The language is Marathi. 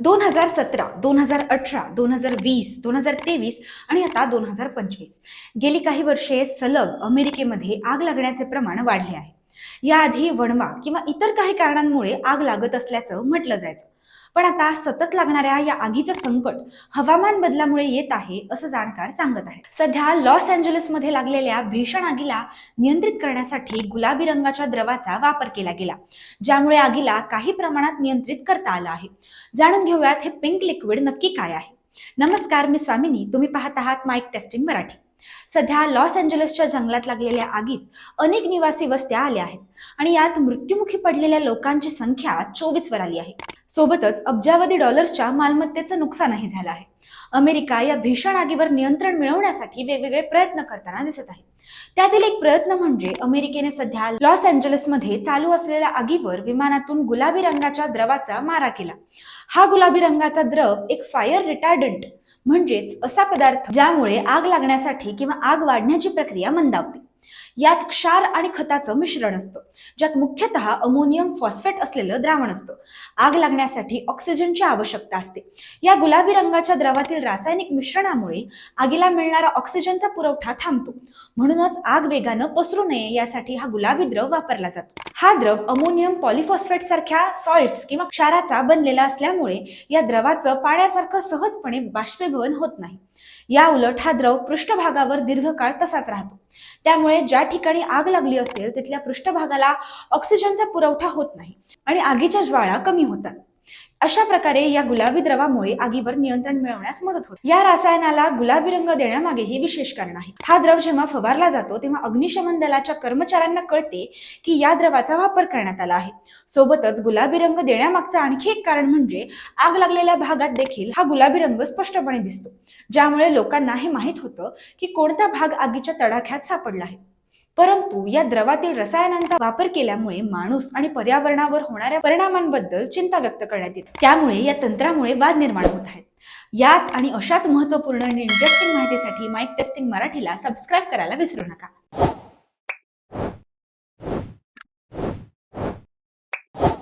दोन हजार सतरा दोन हजार अठरा दोन हजार वीस दोन हजार तेवीस आणि आता दोन हजार पंचवीस. गेली काही वर्षे सलग अमेरिकेमध्ये आग लागण्याचे प्रमाण वाढले आहे. याआधी वणवा किंवा इतर काही कारणांमुळे आग लागत असल्याचं म्हटलं जायचं. पण आता सतत लागणाऱ्या या आगीचं संकट हवामान बदलामुळे येत आहे असं जाणकार सांगत आहेत. सध्या लॉस एंजलिसमध्ये लागलेल्या भीषण आगीला नियंत्रित करण्यासाठी गुलाबी रंगाच्या द्रवाचा वापर केला गेला ज्यामुळे आगीला काही प्रमाणात नियंत्रित करता आलं आहे. जाणून घेऊयात हे पिंक लिक्विड नक्की काय आहे. नमस्कार मी स्वामिनी. तुम्ही पाहत आहात माईक टेस्टिंग मराठी. सध्या लॉस एंजलसच्या जंगलात लागलेल्या आगीत अनेक निवासी वस्त्या आल्या आहेत आणि यात मृत्युमुखी पडलेल्या लोकांची संख्या चोवीस वर आली आहे. सोबतच अब्जावधी डॉलर्सच्या मालमत्तेचं नुकसानही झालं आहे. अमेरिका या भीषण आगीवर नियंत्रण मिळवण्यासाठी वेगवेगळे प्रयत्न करताना दिसत आहे. त्यातील एक प्रयत्न म्हणजे अमेरिकेने सध्या लॉस एंजलिसमध्ये चालू असलेल्या आगीवर विमानातून गुलाबी रंगाच्या द्रवाचा मारा केला. हा गुलाबी रंगाचा द्रव एक फायर रिटार्डंट म्हणजेच असा पदार्थ ज्यामुळे आग लागण्यासाठी किंवा आग वाढण्याची प्रक्रिया मंदावते. यात क्षार आणि खताचं मिश्रण असतं ज्यात मुख्यतः अमोनियम फॉस्फेट असलेलं द्रावण असतं. आग लागण्यासाठी ऑक्सिजनची आवश्यकता असते. या गुलाबी रंगाच्या द्रवातील रासायनिक मिश्रणामुळे आगीला मिळणारा ऑक्सिजनचा पुरवठा थांबतो. म्हणूनच आग वेगानं पसरू नये यासाठी हा गुलाबी द्रव वापरला जातो. हा द्रव अमोनियम पॉलिफॉस्फेट सारख्या सॉल्ट्स किंवा क्षाराचा बनलेला असल्यामुळे या द्रवाचं पाण्यासारखं सहजपणे बाष्पीभवन होत नाही. या उलट हा द्रव पृष्ठभागावर दीर्घकाळ तसाच राहतो. त्यामुळे ज्या ठिकाणी आग लागली असेल तिथल्या पृष्ठभागाला ऑक्सिजनचा पुरवठा होत नाही आणि आगीच्या ज्वाळा कमी होतात. अशा प्रकारे या गुलाबी द्रवामुळे आगीवर नियंत्रण मिळवण्यास मदत होते. या रसायनाला गुलाबी रंग देण्यामागेही विशेष कारण आहे. हा द्रव जेव्हा फवारला जातो तेव्हा अग्निशमन दलाच्या कर्मचाऱ्यांना कळते की या द्रवाचा वापर करण्यात आला आहे. सोबतच गुलाबी रंग देण्यामागचं आणखी एक कारण म्हणजे आग लागलेल्या भागात देखील हा गुलाबी रंग स्पष्टपणे दिसतो. ज्यामुळे लोकांना हे माहीत होतं की कोणता भाग आगीच्या तडाख्यात सापडला आहे. परंतु या द्रवातील रसायनांचा वापर केल्यामुळे माणूस आणि पर्यावरणावर होणाऱ्या परिणामांबद्दल चिंता व्यक्त करण्यात येते. त्यामुळे या तंत्रामुळे वाद निर्माण होत आहेत. यात आणि अशाच महत्त्वपूर्ण आणि इंटरेस्टिंग माहितीसाठी माईक टेस्टिंग मराठीला सबस्क्राईब करायला विसरू नका.